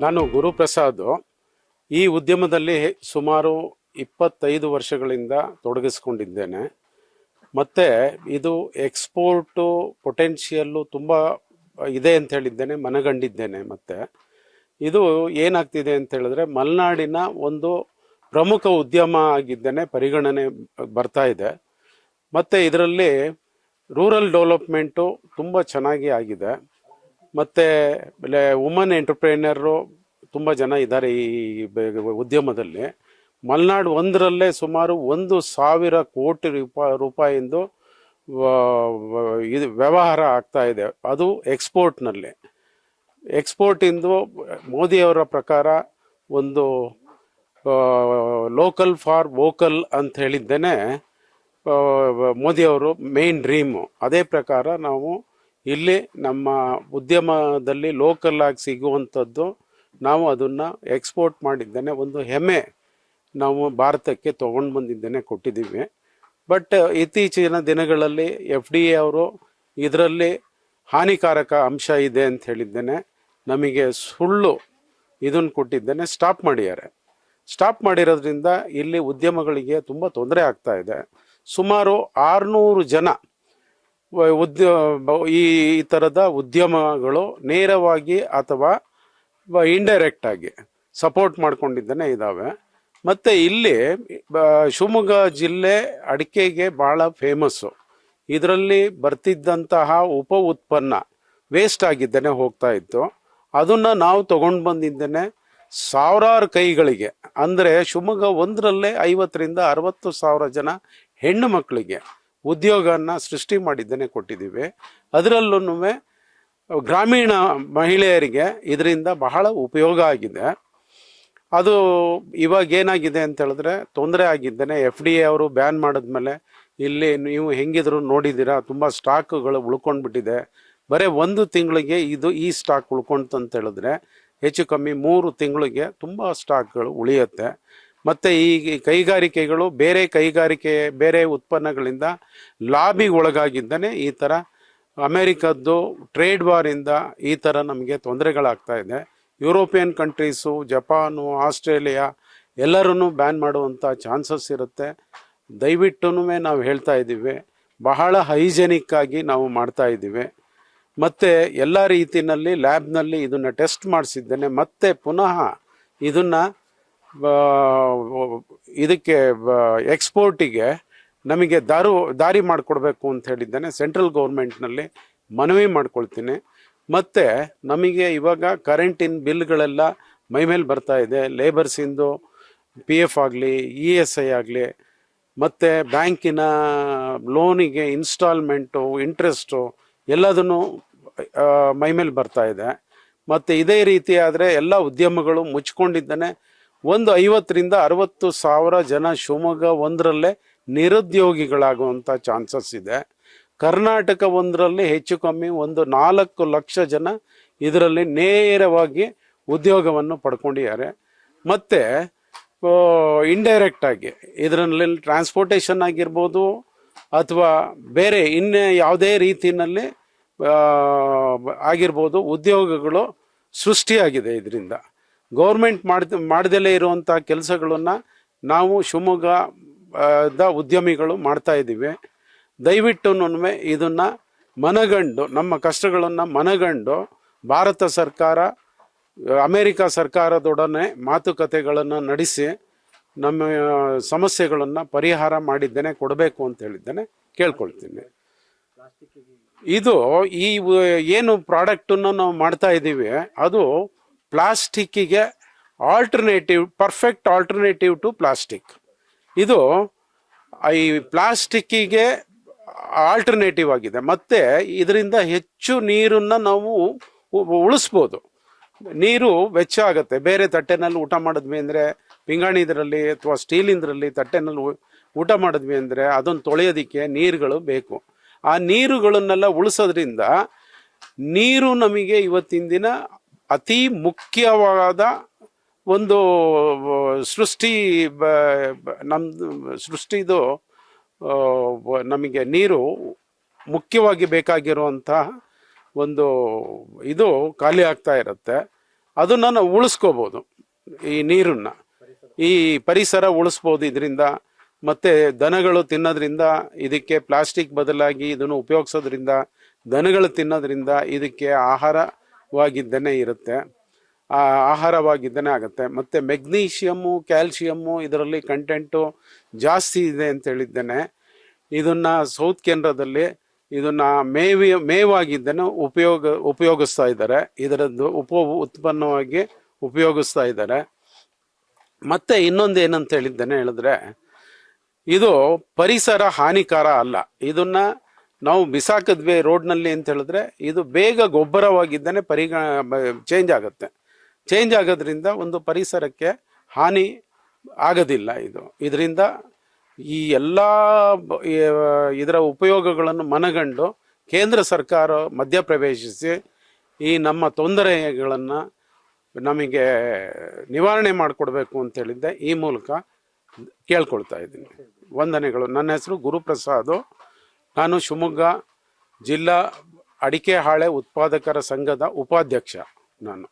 ನಾನು ಗುರುಪ್ರಸಾದ್ ಈ ಉದ್ಯಮದಲ್ಲಿ ಸುಮಾರು ಇಪ್ಪತ್ತೈದು ವರ್ಷಗಳಿಂದ ತೊಡಗಿಸ್ಕೊಂಡಿದ್ದೇನೆ. ಮತ್ತು ಇದು ಎಕ್ಸ್ಪೋರ್ಟು ಪೊಟೆನ್ಷಿಯಲ್ಲು ತುಂಬ ಇದೆ ಅಂತ ಹೇಳಿದ್ದೇನೆ, ಮನಗಂಡಿದ್ದೇನೆ ಮತ್ತು. ಇದು ಏನಾಗ್ತಿದೆ ಅಂತ ಹೇಳಿದ್ರೆ ಮಲೆನಾಡಿನ ಒಂದು ಪ್ರಮುಖ ಉದ್ಯಮ ಆಗಿದ್ದೇನೆ, ಪರಿಗಣನೆ ಬರ್ತಾ ಇದೆ. ಮತ್ತು ಇದರಲ್ಲಿ ರೂರಲ್ ಡೆವಲಪ್ಮೆಂಟು ತುಂಬ ಚೆನ್ನಾಗಿ ಆಗಿದೆ. ಮತ್ತು ವುಮನ್ ಎಂಟರ್ಪ್ರೈನರು ತುಂಬ ಜನ ಇದ್ದಾರೆ ಈ ಉದ್ಯಮದಲ್ಲಿ. ಮಲೆನಾಡು ಒಂದರಲ್ಲೇ ಸುಮಾರು ಒಂದು ಸಾವಿರ ಕೋಟಿ ರೂಪಾಯಿ ರೂಪಾಯಿಂದು ಇದು ವ್ಯವಹಾರ ಆಗ್ತಾ ಇದೆ. ಅದು ಎಕ್ಸ್ಪೋರ್ಟ್ನಲ್ಲಿ. ಎಕ್ಸ್ಪೋರ್ಟಿಂದು ಮೋದಿಯವರ ಪ್ರಕಾರ ಒಂದು ಲೋಕಲ್ ಫಾರ್ ವೋಕಲ್ ಅಂತ ಹೇಳಿದ್ದೇನೆ ಮೋದಿಯವರು ಮೇನ್ ಡ್ರೀಮು ಅದೇ ಪ್ರಕಾರ ನಾವು ಇಲ್ಲಿ ನಮ್ಮ ಉದ್ಯಮದಲ್ಲಿ ಲೋಕಲ್ ಆಗಿ ಸಿಗುವಂಥದ್ದು ನಾವು ಅದನ್ನು ಎಕ್ಸ್ಪೋರ್ಟ್ ಮಾಡಿದ್ದೇನೆ. ಒಂದು ಹೆಮ್ಮೆ ನಾವು ಭಾರತಕ್ಕೆ ತೊಗೊಂಡು ಬಂದಿದ್ದೇನೆ, ಕೊಟ್ಟಿದ್ದೀವಿ. ಬಟ್ ಇತ್ತೀಚಿನ ದಿನಗಳಲ್ಲಿ ಎಫ್ ಡಿ ಎ ಅವರು ಇದರಲ್ಲಿ ಹಾನಿಕಾರಕ ಅಂಶ ಇದೆ ಅಂತ ಹೇಳಿದ್ದೇನೆ. ನಮಗೆ ಸುಳ್ಳು ಇದನ್ನು ಕೊಟ್ಟಿದ್ದೇನೆ. ಸ್ಟಾಪ್ ಮಾಡಿದ್ದಾರೆ. ಸ್ಟಾಪ್ ಮಾಡಿರೋದ್ರಿಂದ ಇಲ್ಲಿ ಉದ್ಯಮಗಳಿಗೆ ತುಂಬ ತೊಂದರೆ ಆಗ್ತಾ ಇದೆ. ಸುಮಾರು ಆರುನೂರು ಜನ ವ- ಉದ್ಯ ಬ- ಈ ಥರದ ಉದ್ಯಮಗಳು ನೇರವಾಗಿ ಅಥವಾ ಇಂಡೈರೆಕ್ಟ್ ಆಗಿ ಸಪೋರ್ಟ್ ಮಾಡ್ಕೊಂಡಿದ್ದಾನೆ ಇದ್ದಾವೆ ಮತ್ತು ಇಲ್ಲಿ ಶಿವಮೊಗ್ಗ ಜಿಲ್ಲೆ ಅಡಿಕೆಗೆ ಭಾಳ ಫೇಮಸ್ಸು ಇದರಲ್ಲಿ ಬರ್ತಿದ್ದಂತಹ ಉಪ ಉತ್ಪನ್ನ ವೇಸ್ಟ್ ಆಗಿದ್ದೇನೆ ಹೋಗ್ತಾ ಇತ್ತು. ಅದನ್ನು ನಾವು ತಗೊಂಡು ಬಂದಿದ್ದೇನೆ ಸಾವಿರಾರು ಕೈಗಳಿಗೆ, ಅಂದರೆ ಶಿವಮೊಗ್ಗ ಒಂದರಲ್ಲೇ ಐವತ್ತರಿಂದ ಅರವತ್ತು ಸಾವಿರ ಜನ ಹೆಣ್ಣು ಮಕ್ಕಳಿಗೆ ಉದ್ಯೋಗನ ಸೃಷ್ಟಿ ಮಾಡಿದ್ದೇನೆ ಕೊಟ್ಟಿದ್ದೀವಿ. ಅದರಲ್ಲೂ ಗ್ರಾಮೀಣ ಮಹಿಳೆಯರಿಗೆ ಇದರಿಂದ ಬಹಳ ಉಪಯೋಗ ಆಗಿದೆ. ಅದು ಇವಾಗ ಏನಾಗಿದೆ ಅಂತ ಹೇಳಿದ್ರೆ ತೊಂದರೆ ಆಗಿದ್ದೇನೆ. ಎಫ್ ಡಿ ಎ ಅವರು ಬ್ಯಾನ್ ಮಾಡಿದ್ಮೇಲೆ ಇಲ್ಲಿ ನೀವು ಹೆಂಗಿದ್ರು ನೋಡಿದ್ದೀರಾ, ತುಂಬ ಸ್ಟಾಕ್ಗಳು ಉಳ್ಕೊಂಡ್ಬಿಟ್ಟಿದೆ. ಬರೀ ಒಂದು ತಿಂಗಳಿಗೆ ಇದು ಈ ಸ್ಟಾಕ್ ಉಳ್ಕೊಂತು ಅಂತ ಹೇಳಿದ್ರೆ ಹೆಚ್ಚು ಕಮ್ಮಿ ಮೂರು ತಿಂಗಳಿಗೆ ತುಂಬ ಸ್ಟಾಕ್ಗಳು ಉಳಿಯುತ್ತೆ. ಮತ್ತು ಈ ಕೈಗಾರಿಕೆಗಳು ಬೇರೆ ಕೈಗಾರಿಕೆ, ಬೇರೆ ಉತ್ಪನ್ನಗಳಿಂದ ಲಾಬಿಗೆ ಒಳಗಾಗಿದ್ದಾನೆ ಈ ಥರ ಅಮೇರಿಕದ್ದು ಟ್ರೇಡ್ ವಾರಿಂದ ಈ ಥರ ನಮಗೆ ತೊಂದರೆಗಳಾಗ್ತಾ ಇದೆ. ಯುರೋಪಿಯನ್ ಕಂಟ್ರೀಸು, ಜಪಾನು, ಆಸ್ಟ್ರೇಲಿಯಾ ಎಲ್ಲರೂ ಬ್ಯಾನ್ ಮಾಡುವಂಥ ಚಾನ್ಸಸ್ ಇರುತ್ತೆ. ದಯವಿಟ್ಟು ನಾವು ಹೇಳ್ತಾ ಇದ್ದೀವಿ. ಬಹಳ ಹೈಜೆನಿಕ್ ಆಗಿ ನಾವು ಮಾಡ್ತಾ ಇದ್ದೀವಿ. ಮತ್ತು ಎಲ್ಲ ರೀತಿಯಲ್ಲಿ ಲ್ಯಾಬ್ನಲ್ಲಿ ಇದನ್ನು ಟೆಸ್ಟ್ ಮಾಡಿಸಿದ್ದೇನೆ. ಮತ್ತೆ ಪುನಃ ಇದನ್ನು ಇದಕ್ಕೆ ಎಕ್ಸ್ಪೋರ್ಟಿಗೆ ನಮಗೆ ದಾರು, ದಾರಿ ಮಾಡಿಕೊಡ್ಬೇಕು ಅಂತ ಹೇಳಿದ್ದೇನೆ. ಸೆಂಟ್ರಲ್ ಗೌರ್ಮೆಂಟ್ನಲ್ಲಿ ಮನವಿ ಮಾಡ್ಕೊಳ್ತೀನಿ. ಮತ್ತು ನಮಗೆ ಇವಾಗ ಕರೆಂಟಿನ ಬಿಲ್ಗಳೆಲ್ಲ ಮೈಮೇಲೆ ಬರ್ತಾ ಇದೆ. ಲೇಬರ್ಸಿಂದು ಪಿ ಎಫ್ ಆಗಲಿ ಇ ಎಸ್ ಐ ಆಗಲಿ, ಮತ್ತು ಬ್ಯಾಂಕಿನ ಲೋನಿಗೆ ಇನ್ಸ್ಟಾಲ್ಮೆಂಟು ಇಂಟ್ರೆಸ್ಟು ಎಲ್ಲದನ್ನು ಮೈಮೇಲೆ ಬರ್ತಾ ಇದೆ. ಮತ್ತು ಇದೇ ರೀತಿ ಆದರೆ ಎಲ್ಲ ಉದ್ಯಮಗಳು ಮುಚ್ಕೊಂಡಿದ್ದಾನೆ. ಒಂದು ಐವತ್ತರಿಂದ ಅರವತ್ತು ಸಾವಿರ ಜನ ಶಿವಮೊಗ್ಗ ಒಂದರಲ್ಲೇ ನಿರುದ್ಯೋಗಿಗಳಾಗುವಂಥ ಚಾನ್ಸಸ್ ಇದೆ. ಕರ್ನಾಟಕ ಒಂದರಲ್ಲಿ ಹೆಚ್ಚು ಕಮ್ಮಿ ಒಂದು ನಾಲ್ಕು ಲಕ್ಷ ಜನ ಇದರಲ್ಲಿ ನೇರವಾಗಿ ಉದ್ಯೋಗವನ್ನು ಪಡ್ಕೊಂಡಿದ್ದಾರೆ. ಮತ್ತು ಇಂಡೈರೆಕ್ಟ್ ಆಗಿ ಇದರಲ್ಲಿ ಟ್ರಾನ್ಸ್ಪೋರ್ಟೇಷನ್ ಆಗಿರ್ಬೋದು ಅಥವಾ ಬೇರೆ ಇನ್ನೇ ಯಾವುದೇ ರೀತಿಯಲ್ಲಿ ಆಗಿರ್ಬೋದು ಉದ್ಯೋಗಗಳು ಸೃಷ್ಟಿಯಾಗಿದೆ ಇದರಿಂದ. ಗೌರ್ಮೆಂಟ್ ಮಾಡ್ದ, ಮಾಡ್ದಲೇ ಇರುವಂಥ ಕೆಲಸಗಳನ್ನು ನಾವು ಶಿವಮೊಗ್ಗದ ಉದ್ಯಮಿಗಳು ಮಾಡ್ತಾ ಇದ್ದೀವಿ. ದಯವಿಟ್ಟು ಇದನ್ನು ಮನಗಂಡು, ನಮ್ಮ ಕಷ್ಟಗಳನ್ನು ಮನಗಂಡು ಭಾರತ ಸರ್ಕಾರ, ಅಮೇರಿಕ ಸರ್ಕಾರದೊಡನೆ ಮಾತುಕತೆಗಳನ್ನು ನಡೆಸಿ ನಮ್ಮ ಸಮಸ್ಯೆಗಳನ್ನು ಪರಿಹಾರ ಮಾಡಿದ್ದೇನೆ, ಕೊಡಬೇಕು ಅಂತ ಹೇಳಿದ್ದೇನೆ, ಕೇಳ್ಕೊಳ್ತೀನಿ. ಇದು ಈ, ಏನು ಪ್ರಾಡಕ್ಟನ್ನು ನಾವು ಮಾಡ್ತಾ ಇದ್ದೀವಿ, ಅದು ಪ್ಲಾಸ್ಟಿಕ್ಕಿಗೆ alternative perfect alternative to plastic ಇದು ಈ ಪ್ಲಾಸ್ಟಿಕ್ಕಿಗೆ ಆಲ್ಟರ್ನೇಟಿವ್ ಆಗಿದೆ. ಮತ್ತು ಇದರಿಂದ ಹೆಚ್ಚು ನೀರನ್ನು ನಾವು ಉಳಿಸ್ಬೋದು. ನೀರು ವೆಚ್ಚ ಆಗುತ್ತೆ. ಬೇರೆ ತಟ್ಟೆನಲ್ಲಿ ಊಟ ಮಾಡಿದ್ವಿ ಅಂದರೆ ಪಿಂಗಾಣಿದ್ರಲ್ಲಿ ಅಥವಾ ಸ್ಟೀಲಿಂದ್ರಲ್ಲಿ ತಟ್ಟೆನಲ್ಲಿ ಊಟ ಮಾಡಿದ್ವಿ ಅಂದರೆ ಅದನ್ನು ತೊಳೆಯೋದಕ್ಕೆ ನೀರುಗಳು ಬೇಕು. ಆ ನೀರುಗಳನ್ನೆಲ್ಲ ಉಳಿಸೋದ್ರಿಂದ ನೀರು ನಮಗೆ ಇವತ್ತಿನ ದಿನ ಅತಿ ಮುಖ್ಯವಾದ ಒಂದು ಸೃಷ್ಟಿ ನಮ್ಮ ಸೃಷ್ಟಿದು ನಮಗೆ ನೀರು ಮುಖ್ಯವಾಗಿ ಬೇಕಾಗಿರುವಂತಹ ಒಂದು ಇದು ಖಾಲಿ ಆಗ್ತಾ ಇರುತ್ತೆ. ಅದು ನಾನು ಉಳಿಸ್ಕೋಬೋದು ಈ ನೀರನ್ನ. ಈ ಪರಿಸರ ಉಳಿಸ್ಬೋದು ಇದರಿಂದ, ಮತ್ತೆ ದನಗಳು ತಿನ್ನೋದ್ರಿಂದ ಇದಕ್ಕೆ ಪ್ಲಾಸ್ಟಿಕ್ ಬದಲಾಗಿ ಇದನ್ನು ಉಪಯೋಗಿಸೋದ್ರಿಂದ, ದನಗಳು ತಿನ್ನೋದ್ರಿಂದ ಇದಕ್ಕೆ ಆಹಾರವಾಗಿದ್ದೇನೆ ಇರುತ್ತೆ. ಆ ಆಹಾರವಾಗಿದ್ದನೇ ಆಗುತ್ತೆ. ಮತ್ತು ಮೆಗ್ನೀಷಿಯಮ್ಮು, ಕ್ಯಾಲ್ಶಿಯಮ್ಮು ಇದರಲ್ಲಿ ಕಂಟೆಂಟು ಜಾಸ್ತಿ ಇದೆ ಅಂತ ಹೇಳಿದ್ದೇನೆ. ಇದನ್ನು ಸೌತ್ ಕೇಂದ್ರದಲ್ಲಿ ಇದನ್ನು ಮೇವಿ ಮೇವಾಗಿದ್ದನ್ನು ಉಪಯೋಗ, ಉಪಯೋಗಿಸ್ತಾ ಇದ್ದಾರೆ. ಇದರದ್ದು ಉಪ, ಉತ್ಪನ್ನವಾಗಿ ಉಪಯೋಗಿಸ್ತಾ ಇದ್ದಾರೆ. ಮತ್ತು ಇನ್ನೊಂದು ಏನಂತ ಹೇಳಿದ್ದೇನೆ ಹೇಳಿದ್ರೆ, ಇದು ಪರಿಸರ ಹಾನಿಕಾರ ಅಲ್ಲ. ಇದನ್ನ ನಾವು ಬಿಸಾಕಿದ್ವಿ ರೋಡ್ನಲ್ಲಿ ಅಂತ ಹೇಳಿದ್ರೆ ಇದು ಬೇಗ ಗೊಬ್ಬರವಾಗಿದ್ದಾನೆ ಪರಿಗ ಚೇಂಜ್ ಆಗುತ್ತೆ. ಚೇಂಜ್ ಆಗೋದ್ರಿಂದ ಒಂದು ಪರಿಸರಕ್ಕೆ ಹಾನಿ ಆಗೋದಿಲ್ಲ ಇದು. ಇದರಿಂದ ಈ ಎಲ್ಲ ಇದರ ಉಪಯೋಗಗಳನ್ನು ಮನಗಂಡು ಕೇಂದ್ರ ಸರ್ಕಾರ ಮಧ್ಯಪ್ರವೇಶಿಸಿ ಈ ನಮ್ಮ ತೊಂದರೆಗಳನ್ನು ನಮಗೆ ನಿವಾರಣೆ ಮಾಡಿಕೊಡ್ಬೇಕು ಅಂತ ಹೇಳಿದ್ದೆ. ಈ ಮೂಲಕ ಕೇಳ್ಕೊಳ್ತಾ ಇದ್ದೀನಿ. ವಂದನೆಗಳು. ನನ್ನ ಹೆಸರು ಗುರುಪ್ರಸಾದು. ನಾನು ಶಿವಮೊಗ್ಗ ಜಿಲ್ಲಾ ಅಡಿಕೆ ಹಾಳೆ ಉತ್ಪಾದಕರ ಸಂಘದ ಉಪಾಧ್ಯಕ್ಷ ನಾನು.